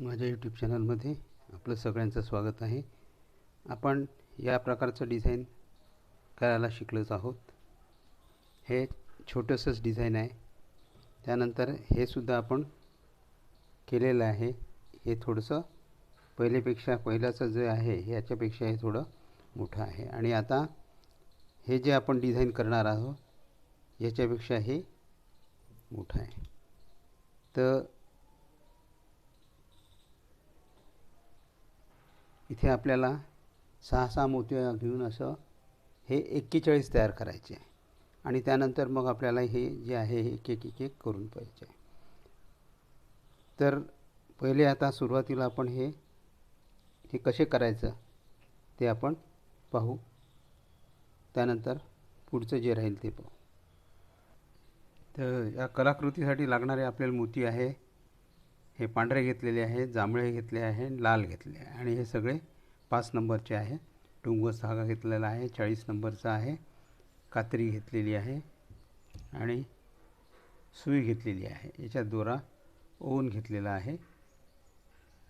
माझ्या यूट्यूब चॅनलमध्ये आपलं सगळ्यांचं स्वागत आहे. आपण या प्रकारचं डिझाईन करायला शिकलोच आहोत. हे छोटंसंच डिझाईन आहे. त्यानंतर हे सुद्धा आपण केलेलं आहे. हे थोडंसं पहिलेपेक्षा पहिल्याचं जे आहे याच्यापेक्षा हे थोडं मोठं आहे. आणि आता हे जे आपण डिझाईन करणार आहोत याच्यापेक्षा हे मोठं आहे. तर इथे आपल्याला सहा सहा मोत्या घेऊन असं हे एक्केचाळीस तयार करायचे आहे. आणि त्यानंतर मग आपल्याला हे जे आहे हे एक एक एक करून पाहिजे आहे. तर पहिले आता सुरुवातीला आपण हे हे कसे करायचं ते आपण पाहू. त्यानंतर पुढचं जे राहील ते पाहू. तर या कलाकृतीसाठी लागणारे आपल्याला मोती आहे हे पांढरे घेतलेले आहे जांभळे घेतले आहे लाल घेतले आहे. आणि हे सगळे पाच नंबरचे आहे. टुंगस धागा घेतलेला आहे चाळीस नंबरचा आहे. कात्री घेतलेली आहे. आणि सुई घेतलेली आहे. याच्यात दोरा ओवून घेतलेला आहे.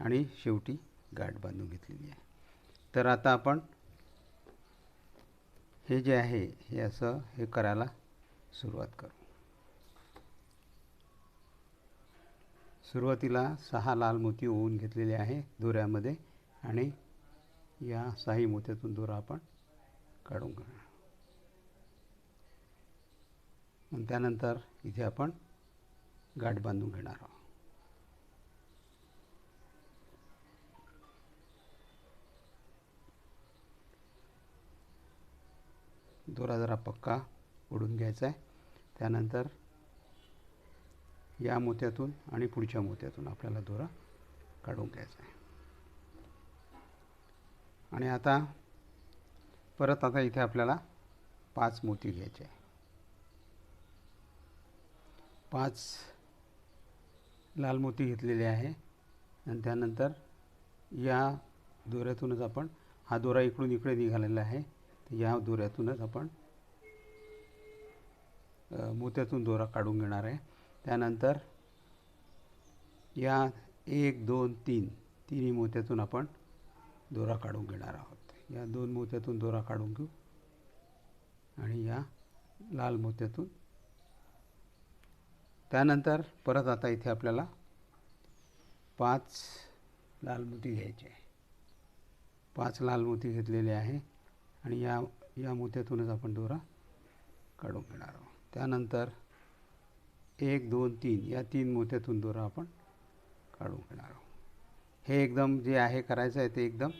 आणि शेवटी गाठ बांधून घेतलेली आहे. तर आता आपण हे जे आहे हे असं हे करायला सुरुवात करू. सुरुवातीला सहा लाल मोती ओवून घेतलेले आहे दोऱ्यामध्ये आणि या सहाही मोत्यातून दोरा आपण काढून घेणार त्यानंतर इथे आपण गाठ बांधून घेणार आहोत. दोरा जरा पक्का ओढून घ्यायचा आहे. त्यानंतर या मोत्यातून आणि पुढच्या मोत्यातून आपल्याला दोरा काढून घ्यायचा आहे. आणि आता परत आता इथे आपल्याला पाच मोती घ्यायचे आहे. पाच लाल मोती घेतलेले आहे. आणि त्यानंतर या दोऱ्यातूनच आपण हा दोरा इकडून इकडे निघालेला आहे. तर या दोऱ्यातूनच आपण मोत्यातून दोरा काढून घेणार आहे. त्यानंतर या एक दोन तीन तिन्ही मोत्यातून आपण दोरा काढून घेणार आहोत. या दोन मोत्यातून दोरा काढून घेऊ आणि या लाल मोत्यातून. त्यानंतर परत आता इथे आपल्याला पाच लाल मोती घ्यायचे आहे. पाच लाल मोती घेतलेले आहे आणि या या मोत्यातूनच आपण दोरा काढून घेणार आहोत. त्यानंतर एक दोन तीन या तीन मोत्यातून दोरा आपण काढून घेणार आहोत. हे एकदम जे आहे करायचं आहे ते एकदम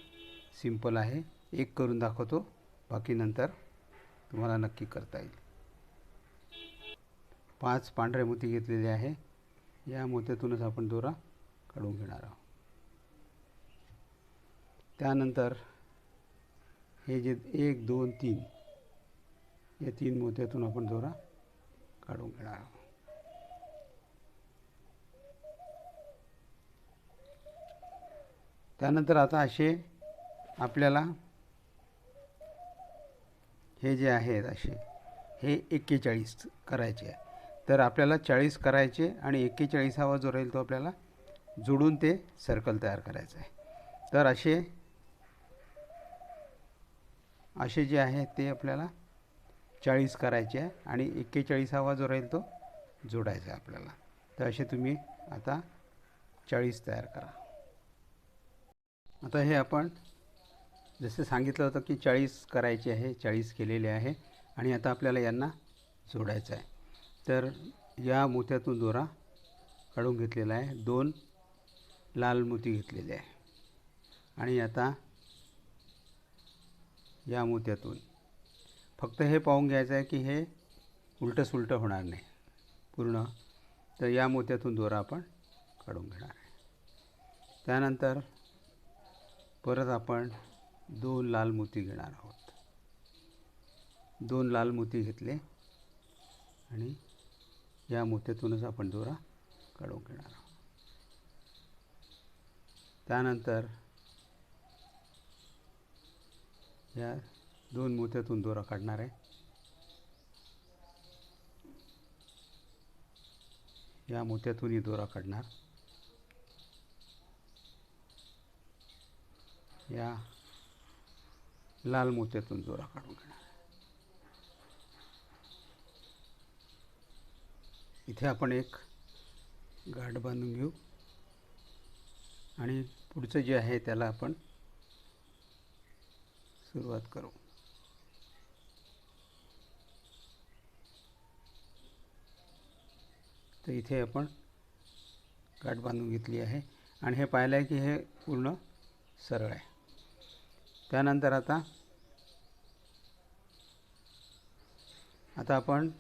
सिंपल आहे. एक करून दाखवतो. बाकी नंतर तुम्हाला नक्की करता येईल. पाच पांढरे मोती घेतलेले आहे. या मोत्यातूनच आपण दोरा काढून घेणार आहोत. त्यानंतर हे जे एक दोन तीन या तीन मोत्यातून आपण दोरा काढून घेणार आहोत. त्यानंतर आता असे आपल्याला हे जे आहेत असे हे एक्केचाळीस करायचे आहे. तर आपल्याला चाळीस करायचे आणि एक्केचाळीसावा जो राहील तो आपल्याला जोडून ते सर्कल तयार करायचं आहे. तर असे असे जे आहे ते आपल्याला चाळीस करायचे आहे आणि एक्केचाळीसावा जो राहील तो जोडायचा आहे आपल्याला. तर असे तुम्ही आता चाळीस तयार करा. आता हे आपण जसं सांगितलं होतं की चाळीस करायचे आहे चाळीस केलेले आहे आणि आता आपल्याला यांना जोडायचं आहे. तर या मोत्यातून दोरा काढून घेतलेला आहे. दोन लाल मोती घेतलेले आहे. आणि आता या मोत्यातून फक्त हे पाहून घ्यायचं आहे की हे उलटं सुलटं होणार नाही पूर्ण. तर या मोत्यातून दोरा आपण काढून घेणार आहे. त्यानंतर परत आपण दोन लाल मोती घेणार आहोत. दोन लाल मोती घेतले आणि या मोत्यातूनच आपण दोरा काढून घेणार आहोत. त्यानंतर या दोन मोत्यातून दोरा काढणार आहे. या मोत्यातूनही दोरा काढणार. या लाल मोत्यातून जोरा काढून घेणार. इथे आपण एक गाठ बांधून घेऊ. आणि पुढचं जे आहे त्याला आपण सुरुवात करू. तर इथे आपण गाठ बांधून घेतली आहे. आणि हे पाहिलं आहे की हे पूर्ण सरळ आहे. त्यानंतर आता आता आपण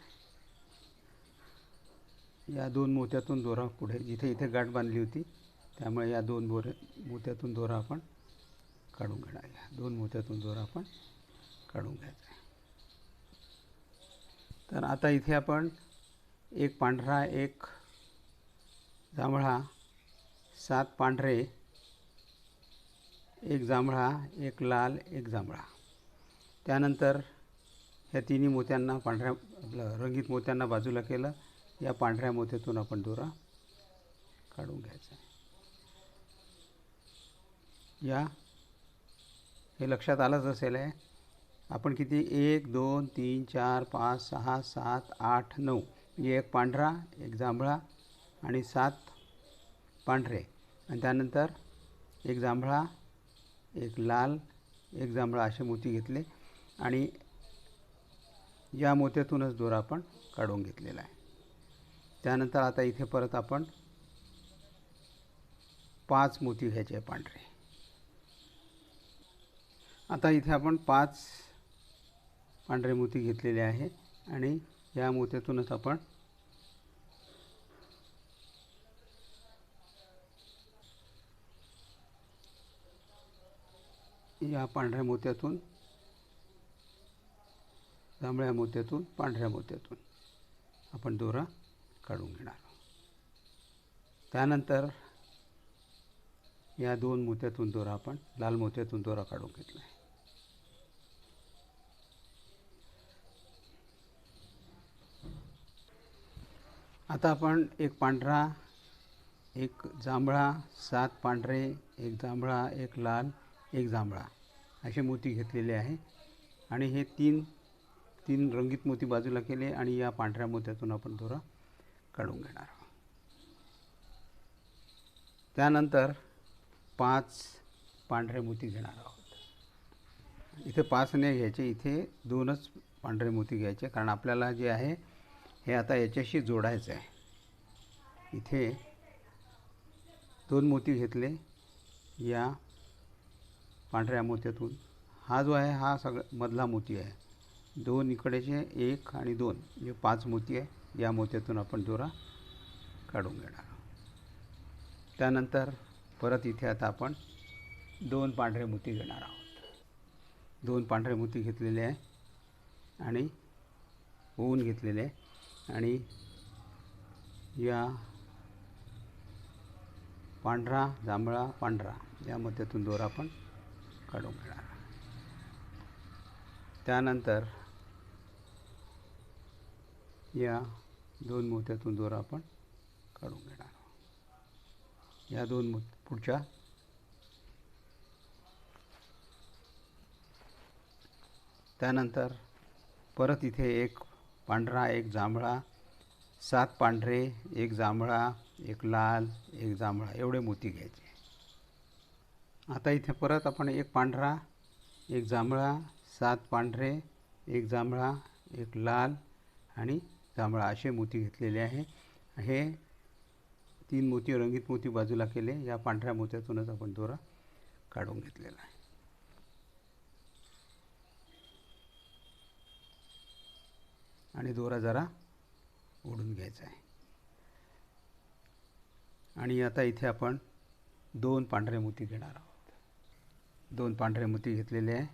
या दोन मोत्यातून दोरा पुढे जिथे इथे गाठ बांधली होती त्यामुळे या दोन बोरे मोत्यातून दोरा आपण काढून घेणार. या दोन मोत्यातून दोरा आपण काढून घ्यायचा आहे. तर आता इथे आपण एक पांढरा एक जांभळा सात पांढरे एक जांभळा एक लाल एक जांभळा. त्यानंतर ह्या तिन्ही मोत्यांना पांढऱ्या आपलं रंगीत मोत्यांना बाजूला केलं. या पांढऱ्या मोत्यातून आपण दोरा काढून घ्यायचा आहे. या हे लक्षात आलंच असेल आहे आपण किती? एक दोन तीन चार पाच सहा सात आठ नऊ. म्हणजे एक पांढरा एक जांभळा आणि सात पांढरे. आणि त्यानंतर एक जांभळा एक लाल एक जांभळा असे मोती घेतले आणि या मोत्यातूनच दोरा आपण काढून घेतलेला आहे. त्यानंतर आता इथे परत आपण पाच मोती घ्यायचे आहे पांढरे. आता इथे आपण पाच पांढरे मोती घेतलेले आहे आणि या मोत्यातूनच आपण या पांढऱ्या मोत्यातून जांभळ्या मोत्यातून पांढऱ्या मोत्यातून आपण दोरा काढून घेणार त्यानंतर या दोन मोत्यातून दोरा आपण लाल मोत्यातून दोरा काढून घेतला आहे. आता आपण एक पांढरा एक जांभळा सात पांढरे एक जांभळा एक लाल एक जांभळा असे मोती घेतलेले आहे. आणि हे तीन तीन रंगीत मोती बाजूला केले आणि या पांढऱ्या मोत्यातून आपण दोरा काढून घेणार आहोत. त्यानंतर पाच पांढरे मोती घेणार आहोत. इथे पाच नाही घ्यायचे इथे दोनच पांढरे मोती घ्यायचे कारण आपल्याला जे आहे हे आता याच्याशी जोडायचं आहे. इथे दोन मोती घेतले या पांढऱ्या मोत्यातून हा जो आहे हा सगळं मधला मोती आहे. दोन इकडेचे एक आणि दोन. म्हणजे पाच मोती आहे. या मोत्यातून आपण दोरा काढून घेणार त्यानंतर परत इथे आता आपण दोन पांढरे मोती घेणार आहोत. दोन पांढरे मोती घेतलेले आहे आणि होऊन घेतलेले आहे. आणि या पांढरा जांभळा पांढरा या मध्यातून दोरा आपण काढून घेणार. त्यानंतर या दोन मोत्यातून दोरा आपण काढून घेणार या दोन मो पुढच्या त्यानंतर परत इथे एक पांढरा एक जांभळा सात पांढरे एक जांभळा एक लाल एक जांभळा एवढे मोती घ्यायचे. आता इथे परत आपण एक पांढरा एक जांभळा सात पांढरे एक जांभळा एक लाल आणि जांभळा असे मोती घेतलेले आहे. हे तीन मोती रंगीत मोती बाजूला केले. या पांढऱ्या मोत्यातूनच आपण दोरा काढून घेतलेला आहे. आणि दोरा जरा ओढून घ्यायचा आहे. आणि आता इथे आपण दोन पांढरे मोती घेणार आहोत. दोन पांढरे मोती घेतलेले आहे.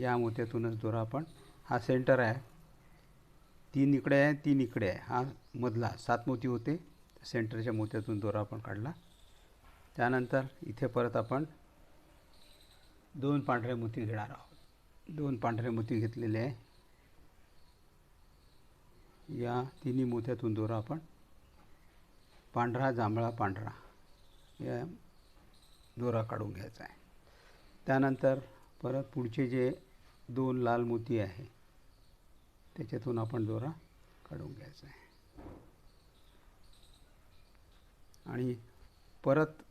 या मोत्यातूनच दोरा आपण हा सेंटर आहे. तीन इकडे आहे तीन इकडे आहे. हा मधला सात मोती होते. सेंटरच्या मोत्यातून दोरा आपण काढला. त्यानंतर इथे परत आपण दोन पांढरे मोती घेणार आहोत. दोन पांढरे मोती घेतलेले आहे. या तिन्ही मोत्यातून दोरा आपण पांढरा जांभळा पांढरा या दोरा काढून घ्यायचा आहे. त्यानंतर परत पुढचे जे दोन लाल मोती आहे त्याच्यातून आपण दोरा काढून घ्यायचा आहे. आणि परत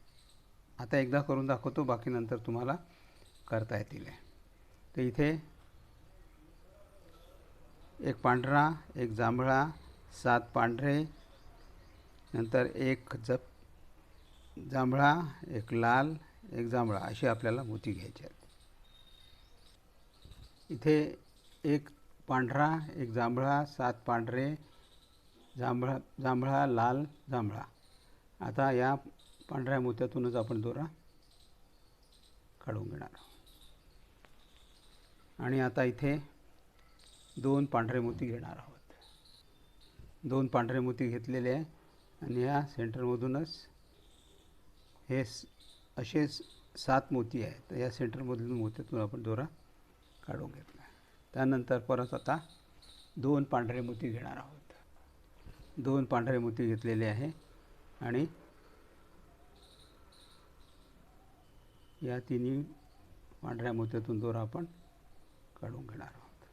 आता एकदा करून दाखवतो बाकी नंतर तुम्हाला करता येतील. आहे तर इथे एक पांढरा एक जांभळा सात पांढरे नंतर एक जप जांभळा एक लाल एक जांभळा अशी आपल्याला मोती घ्यायची आहेत. इथे एक पांढरा एक जांभळा सात पांढरे जांभळा जांभळा लाल जांभळा. आता या पांढऱ्या मोत्यातूनच आपण दोरा काढून घेणार आहोत. आणि आता इथे दोन पांढरे मोती घेणार आहोत. दोन पांढरे मोती घेतलेले आहे आणि या सेंटरमधूनच हे असे सात मोती आहेत. तर या सेंटरमधून मोत्यातून आपण दोरा काढून घेतला. त्यानंतर परत आता दोन पांढरे मोती घेणार आहोत. दोन पांढरे मोती घेतलेले आहे आणि या तिन्ही पांढऱ्या मोत्यातून दोरा आपण काढून घेणार आहोत.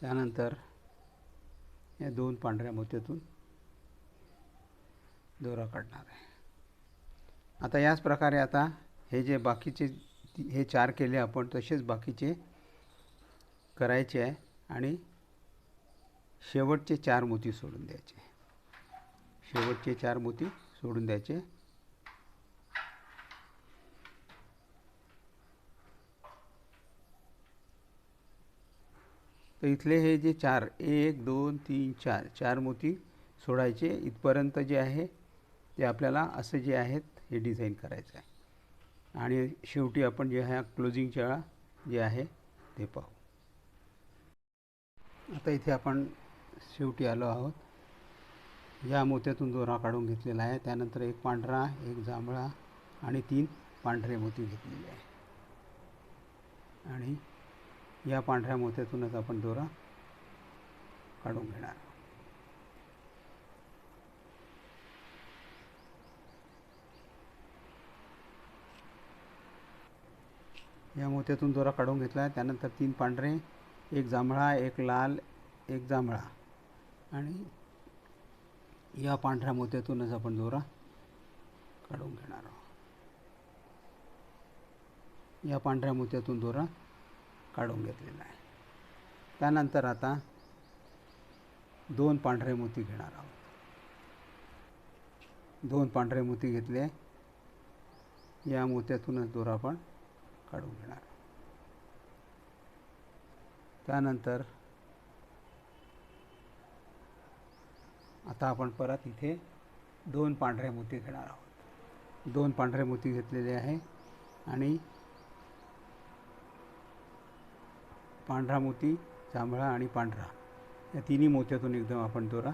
त्यानंतर या दोन पांढऱ्या मोत्यातून दोरा काढणार आहे. आता याच प्रकारे आता हे जे बाकीचे हे चार केले आपण तसेच बाकीचे करायचे आहे आणि शेवटचे चार मोती सोडून द्यायचे. शेवटचे चार मोती सोडून द्यायचे. तर इथले हे जे चार एक दोन तीन चार चार मोती सोडायचे इथपर्यंत जे आहे ते आपल्याला असं जे आहेत हे डिझाईन करायचं आहे. आणि शेवटी आपण जे आहे क्लोजिंगच्या वेळा जे आहे ते पाहू. आता इथे आपण शेवटी आलो आहोत. या मोत्यातून दोरा काढून घेतलेला आहे. त्यानंतर एक पांढरा एक जांभळा आणि तीन पांढरे मोती घेतलेले आहे. आणि या पांढऱ्या मोत्यातूनच आपण दोरा काढून घेणार. या मोत्यातून दोरा काढून घेतला. आहे त्यानंतर तीन पांढरे एक जांभळा एक लाल एक जांभळा. आणि या पांढऱ्या मोत्यातूनच आपण दोरा काढून घेणार आहोत. या पांढऱ्या मोत्यातून दोरा काढून घेतलेला आहे. त्यानंतर आता दोन पांढरे मोती घेणार आहोत. दोन पांढरे मोती घेतले. या मोत्यातूनच दोरा आपण काढून घेणार त्यानंतर आता आपण परत इथे दोन पांढरे मोती घेणार आहोत. दोन पांढरे मोती घेतलेले आहे आणि पांढरा मोती जांभळा आणि पांढरा. या तिन्ही मोत्यातून एकदम आपण दोरा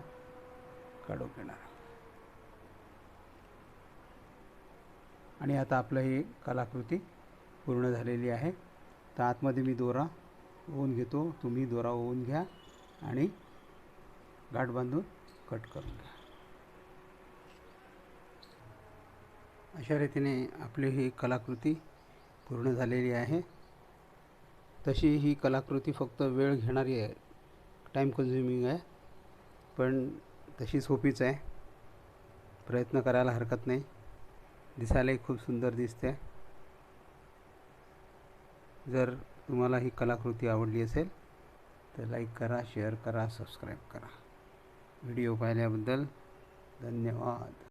काढून घेणार आणि आता आपलं ही कलाकृती पूर्ण झालेली आहे. तर आतमध्ये मी दोरा ओवून घेतो. तुम्ही दोरा ओवून घ्या आणि गाठ बांधून कट करून घ्या. अशा रीतीने आपली ही कलाकृती पूर्ण झालेली आहे. तशी ही कलाकृती फक्त वेळ घेणारी आहे. टाईम कन्झ्युमिंग आहे. पण तशी सोपीच आहे. प्रयत्न करायला हरकत नाही. दिसायलाही खूप सुंदर दिसते. जर तुम्हाला ही कलाकृती आवडली असेल तर लाईक करा शेअर करा सबस्क्राईब करा. व्हिडिओ पाहिल्याबद्दल धन्यवाद.